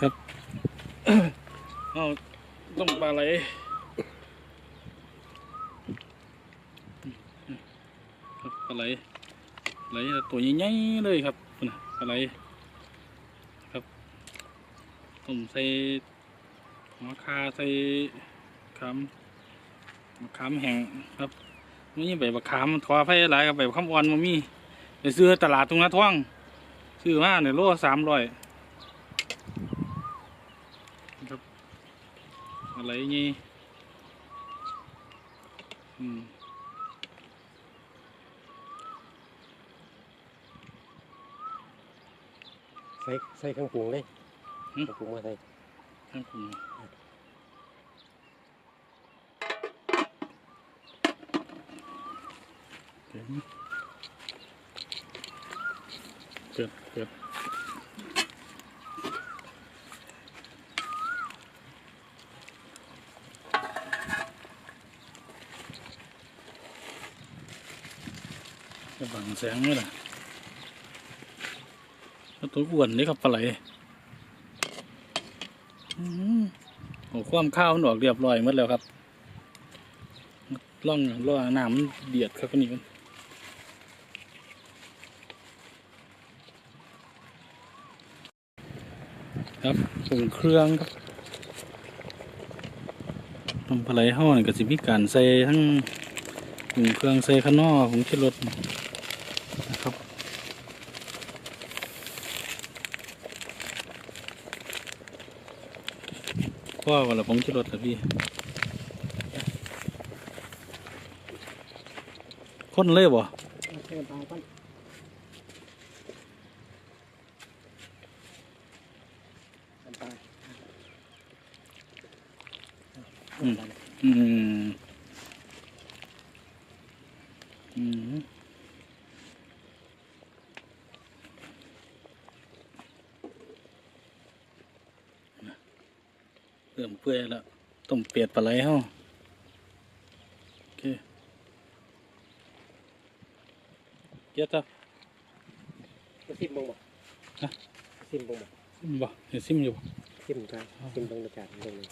ครับเอาต้องปลาไหลครับปลาไหลไหลตัวใหญ่ๆเลยครับปลาไหลครับต้มใส่หัวคาใส่ขามมะขามแห้งครับนี่ใบมะขามทอไฟหลายกับใบมะขามอ่อนมามีไปซื้อตลาดตรงนาท่วงซื้อมาเนี่ยโลสามร้อย ครับ อะไรนี่อืมใส่ใส่เครื่องปรุงเลยเครื่องปรุงมาใส่ ท่านคุณเกิดเกิด จะบังแสงไหมล่ะแล้วตัวอ้วนนี่ครับปลาไหลอืมโอ้ความข้าวมันออกเรียบร้อยหมดแล้วครับล่องล่องน้ำมันเดือดครับนี่มันครับปรุงเครื่องครับทำปลาไหลห่อนี่ก็สิมีการใส่ทั้งปรุงเครื่องใส่ข้างนอกของที่รถนะครับ พ่อวันละผมจะรถละพี่คนเลยบ่ใส่ปลาก่อนปลาอืมอืม เริ่มเปื่อยแล้วต้มเปียดปลาไหลเฮาโอเคเกียรติครับซิมบงบ่ฮะซิมบงบ่ซิมบ่เห็นซิมอยู่บ่ซิมกันซิมบงรสชาติบงเลย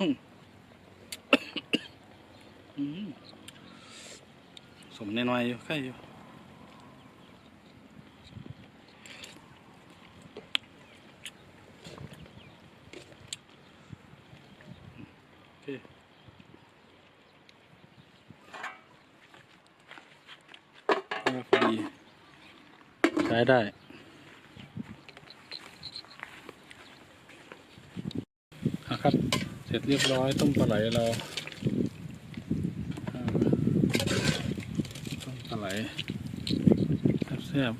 อืม สมน้อยๆอยู่ใกล้อยู่โอเคเออพอดีใช้ได้ครับ เสร็จเรียบร้อยต้มปลาไหลเรา ต้มปลาไหลแซ่บ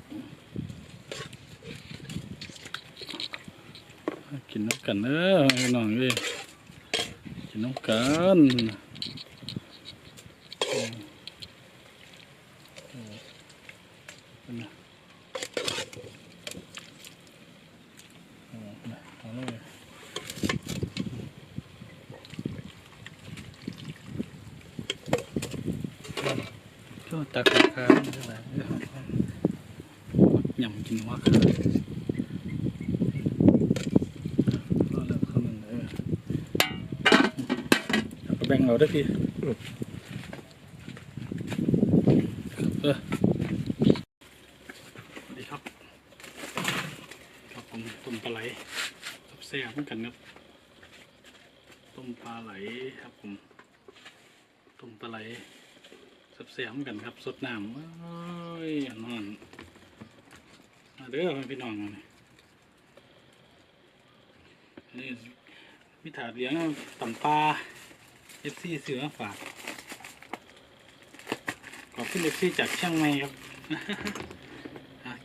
ๆกินน้ำกันเด้อน้องเอ้ยกินน้ำกันอืมอืมเป็นไงเอาเลยเอาเลย ก็ตักราคาไม่ได้หลายำกินว่าค่ะก็แล้วเขาหนึ่งเออเอาก็แบ่งเอาได้พี่เออสวัสดีครับครับผมต้มปลาไหลครับแซ่บเหมือนกันครับต้มปลาไหลครับผมต้มปลาไหล แซ่บเหมือนกันครับสดน้ำเอ้ยนอนมาเด้อพี่น้องนี่พิถาเลี้ยงต่ำปลาเอฟซีเสือฝากขอบคุณเอฟซีจากเชียงใหม่ครับ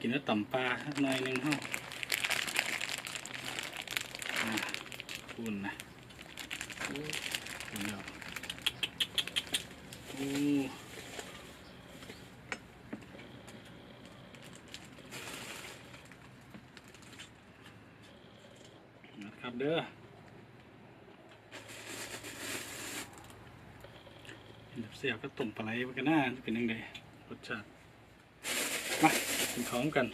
กินแล้วต่ำปลาหน่อยหนึงเท่าคุณนะโอ้คุณแล้วโอ้ ครับเด้อเสียบก็ต้มปลาไหลมันก็น่าเป็นยังไงรสชาติมากินของกัน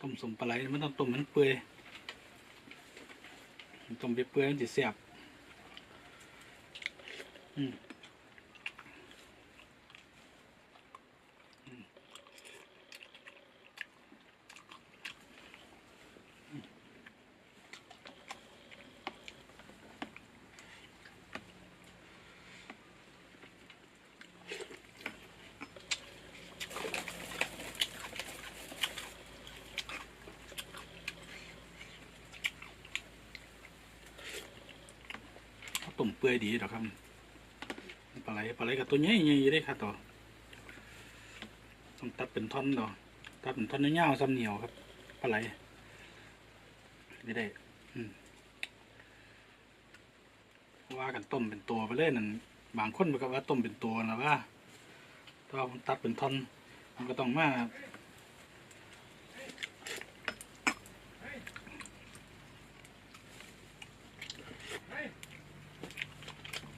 ต้มสมปลาไหลมันต้องต้มมันเปื่อยต้มไปเปื่อยมันจะเสียบอืม มเปื่อยดีดอกครับปลาไหลปลาไหลกับตัวใหญ่ใหญ่ได้ค่ะต่อต้องตัดเป็นท่อนดอกตัดเป็นท่อนยาซ้ำเหนียวครับปลาไหลไม่ได้ว่ากันต้มเป็นตัวไปเลยนั่นบางคนมันก็ว่าต้มเป็นตัวนะว่าถ้ามันตัดเป็นท่อนมันก็ต้องมา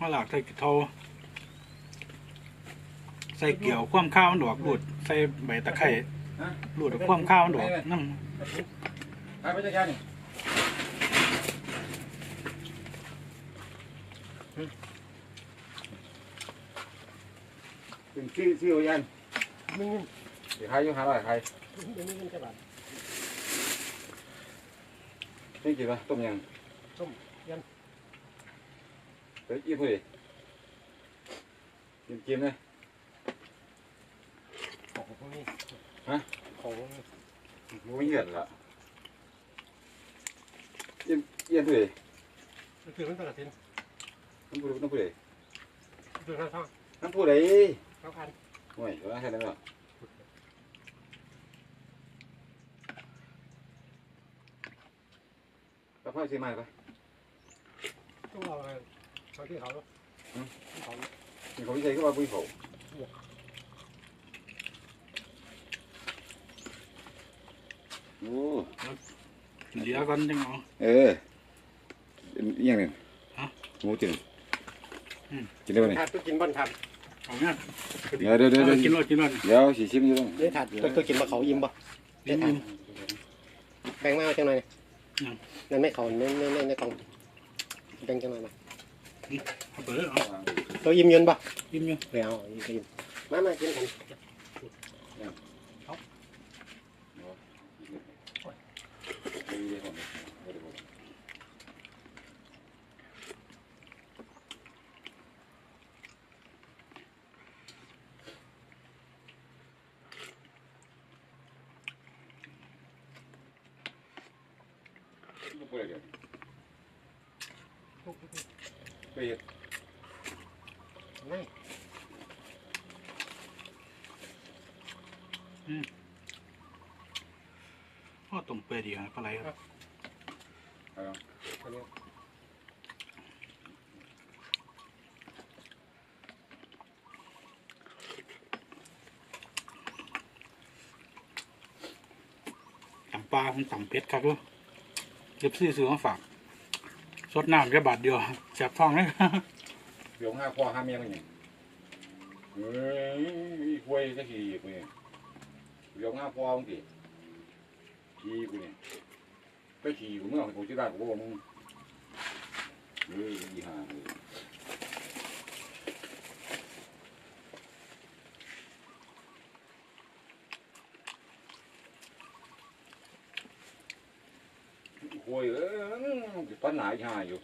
มาหลากใส่กระเทาใส่เกี่ยวคว่ำข้าวมันดอกรูดใส่ใบตะไคร้รูดคว่ำข้าวมันดอกน้ำไปไปจัดการนี่เป็นชื่อชื่อยันมึงเดี๋ยวใครยุ่งหาอะไรใครเดี๋ยวนี้มันจะบาดนี่กินปะต้มยังต้ม ฮ้ยยิ้มเลยกินกินเลยของพวกนี้ฮะของพวกนี้มันไม่เหยียดละยิ้มเยี่ยมเลยมันคือมันตลาดสินน้ำพูดน้ำพูดเลยมันคือข้าวช่องน้ำพูดเลยข้าวพันโอ้ยร้านแค่นั้นเหรอแล้วพ่อซื้อมาปะต้องเอาเอาที่เขาเนาะที่เขามีของพิเศษก็มาปุ้ยเขาโอ้เหลือก่อนจังเอาเออเป็นอหย่างหนึ่งฮะหมูจินอืมกินได้ไหมถาดตัวกินบ้านถาดเอาเนี่ยเดี๋ยวเดี๋ยวเดี๋ยวเอาเดี๋ยวกินรอดกินรอดเดี๋ยวสีชิมอยู่ต้องนี่ถาดตัวตัวกินมาเขายิ้มป่ะกินกินแบ่งมาเอาจังหน่อยยังนั่นไม่เขาไม่ไม่ไม่ในกล่องแบ่งจังหน่อยมา เอาไปเลยเอาตัวยิ้ เอายิ้มมามากินกันไปเห็ดไม่พ่อต้มเปื่อยดีครับปลาไหลครับอันนี้ต่างปลาผมต่างเพชรครับด้วยเก็บซื้อซื้อมาฝาก สดน้ำแค่บาทเดียวแสบท้องเลยเดี๋ยวห้าข้อห้าเมียมันยังเฮ้ยคุยจะขี่กูเนี่ยเดี๋ยวห้าข้อมึงกี่ขี่กูเนี่ยไปขี่กูเมื่อกูจะได้กูบอกมึงเฮ้ยยี่ห้าเลยคุยเอ้ย ปัญหาอีห้าอยู่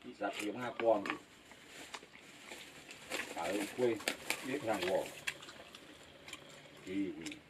ที่สัตว์เลี้ยงห้าก้อนอยู่ขายกล้วยเลี้ยงทางวอกดี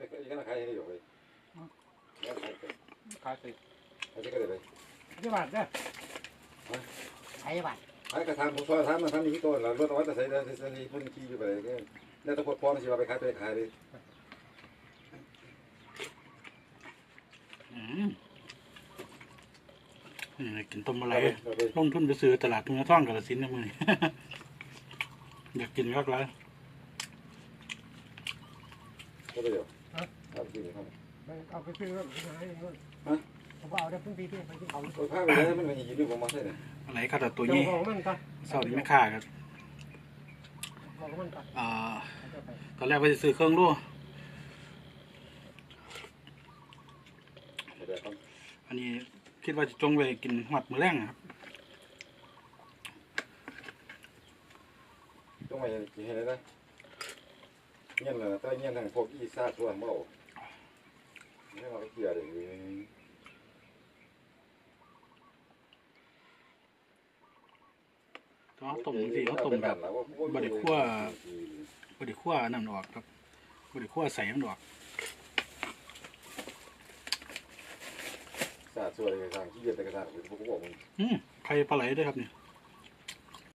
ดีอีกนะใครให้อยู่เลยแล้วใครไปขายใส่ใครจะก็ได้ไปที่บ้านเนี่ยใช้บัตรใครกระทำผมซอยทำมันทำอย่างนี้ตัวเราลดเอาไว้แต่ใส่ได้ใส่ในพื้นที่อยู่ไปเลยเนี่ยแล้วตะพดพร้อมสิว่าไปขายไปขายเลยอืมนี่กินต้มอะไรเอาไปลงทุนไปซื้อตลาดทุ่งท่องกาลสินนะมึงอยากกินก็ไรเอาไปเดี๋ยว เอาไปกินครับไปเอาไปซื้อรถหาเองนู่นฮะเขาบอกเอาได้พื้นที่ที่ไปที่เขาโอ้ยผ้าไปแล้วมันมีอยู่ประมาณเท่าไหร่อะไรก็แต่ตัวเจ้านี้ของมันก็เศร้านี้ไม่ค่าครับบอกมันก็อ่าเขาจะไปตอนแรกว่าจะซื้อเครื่องรั่วเดี๋ยวต้องอันนี้คิดว่าจะจงไปกินหอดมือแรงอะครับต้องมากินให้ได้นะเงี้ยนะแต่เงี้ยทางพวกอีซาส่วนเบา ให้เราไปเกี่ยเลยต้องเอาต้มสิเขาต้มแบบบไดคั่วบไดคั่วน้ำออกครับบไดคั่วใส่น้ำออกซาส่วนอะไรต่างที่เย็นแต่กระซ่าผมก็บอกมึงอืมไข่ปลาไหลด้วยครับเนี่ย